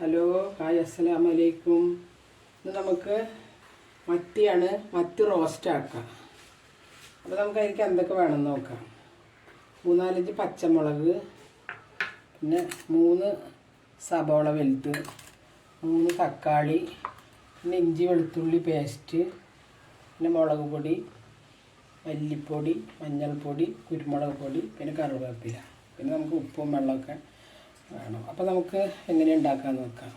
Hello hi അസ്സലാം വലൈക്കും ഇന്ന് നമുക്ക് മത്തിയാണ് മത്തി റോസ്റ്റ് ആക്കാം. അപ്പോൾ നമുക്ക് അതിലേക്ക് എന്തൊക്കെ വേണം നോക്കാം. മൂന്നാലഞ്ച് പച്ചമുളക് പിന്നെ മൂന്ന് സബോള വലുത് മൂന്ന് തക്കാളി പിന്നെ ഇഞ്ചി വെളുത്തുള്ളി പേസ്റ്റ് പിന്നെ മുളക് പൊടി മല്ലിപ്പൊടി മഞ്ഞൾപ്പൊടി കുരുമുളക് പൊടി പിന്നെ കറിവേപ്പില. പിന്നെ നമുക്ക് ഉപ്പും വെള്ളമൊക്കെ വേണം. അപ്പോൾ നമുക്ക് എങ്ങനെ ഉണ്ടാക്കാൻ നോക്കാം.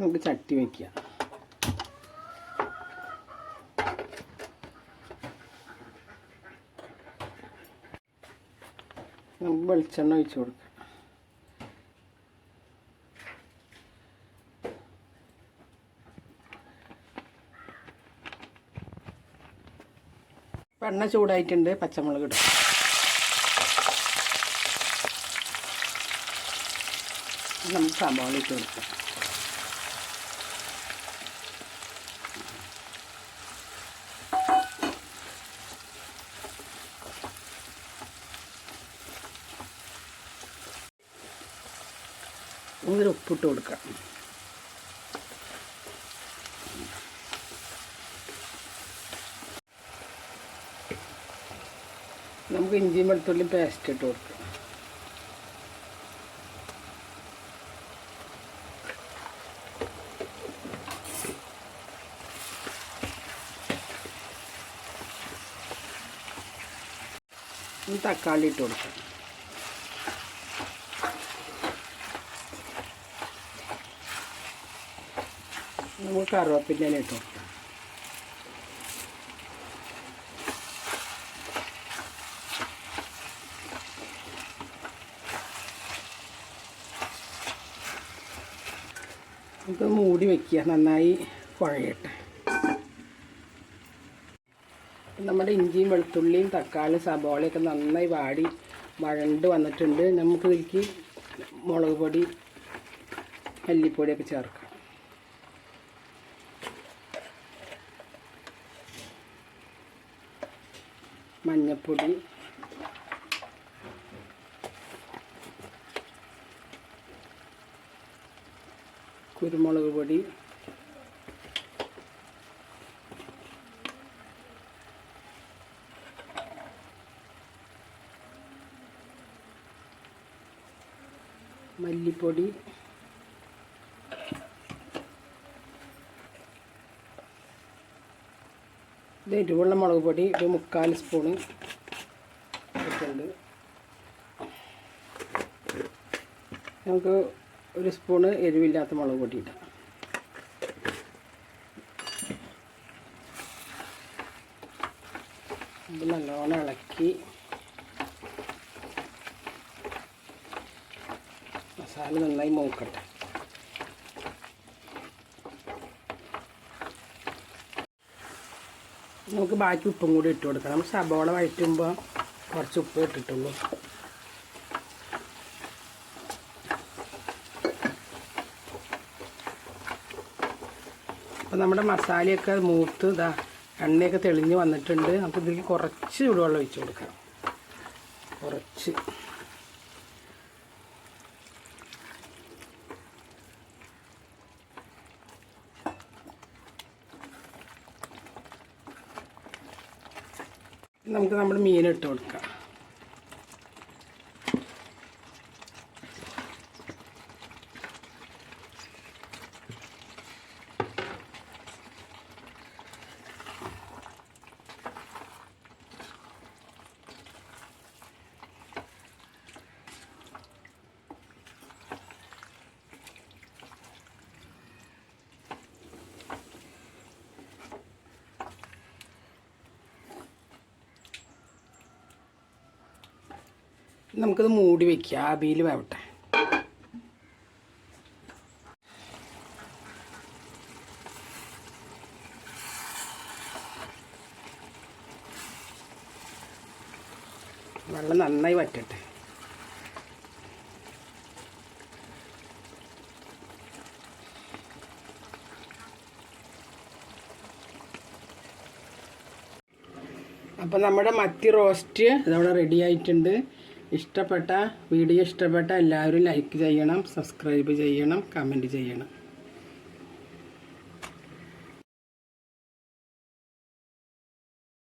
നമുക്ക് ചട്ടി വയ്ക്കുക നമുക്ക് വെളിച്ചെണ്ണ ഒഴിച്ചു കൊടുക്കാം. എണ്ണ ചൂടായിട്ടുണ്ട് പച്ചമുളക് ഇടും. നമുക്ക് സവാള ഇട്ട് കൊടുക്കാം. ഒരു ഉപ്പിട്ട് കൊടുക്കാം. നമുക്ക് ഇഞ്ചിയും വെളുത്തുള്ളിയും പേസ്റ്റ് ഇട്ട് കൊടുക്കാം. തക്കാളി ഇട്ട് കൊടുക്കാം. നമുക്ക് കറിവേപ്പിന്റെ ഇല ഇട്ട് കൊടുക്കാം. നമുക്ക് മൂടി വയ്ക്കുക നന്നായി കുഴയട്ടെ. നമ്മുടെ ഇഞ്ചിയും വെളുത്തുള്ളിയും തക്കാളി സബോളയൊക്കെ നന്നായി വാടി വഴണ്ട് വന്നിട്ടുണ്ട്. നമുക്ക് ഇതിലേക്ക് മുളക് പൊടി മല്ലിപ്പൊടിയൊക്കെ ചേർക്കാം. മഞ്ഞൾപ്പൊടി കുരുമുളക് പൊടി. മല്ലിപ്പൊടി. ഇത് എരിവുള്ള മുളക് പൊടി ഒരു മുക്കാൽ സ്പൂണ് ഇട്ടുണ്ട് നമുക്ക് ഒരു സ്പൂണ് എരിവില്ലാത്ത മുളക് പൊടി ഇടാം. നല്ലോണം ഇളക്കി മസാല നന്നായി മൂക്കട്ടെ. നമുക്ക് ബാക്കി ഉപ്പും കൂടി ഇട്ട് കൊടുക്കാം നമ്മൾ സബോള വഴറ്റുമ്പോൾ കുറച്ച് ഉപ്പ് ഇട്ടിട്ടുള്ളൂ. അപ്പോൾ നമ്മുടെ മസാലയൊക്കെ മൂത്ത് ഇതാ എണ്ണയൊക്കെ തെളിഞ്ഞ് വന്നിട്ടുണ്ട്. നമുക്ക് ഇതിലേക്ക് കുറച്ച് ചൂടുവെള്ളം ഒഴിച്ച് കൊടുക്കാം. കുറച്ച്. നമുക്ക് നമ്മുടെ മീൻ ഇട്ട് കൊടുക്കാം. നമുക്കിത് മൂടി വയ്ക്കുക ആവിയിൽ വേവട്ടെ വെള്ളം നന്നായി വറ്റട്ടെ. അപ്പോൾ നമ്മുടെ മത്തി റോസ്റ്റ് ഇതവിടെ റെഡി ആയിട്ടുണ്ട്. ഇഷ്ടപ്പെട്ട വീഡിയോ ഇഷ്ടപ്പെട്ട എല്ലാവരും ലൈക്ക് ചെയ്യണം സബ്സ്ക്രൈബ് ചെയ്യണം കമന്റ് ചെയ്യണം.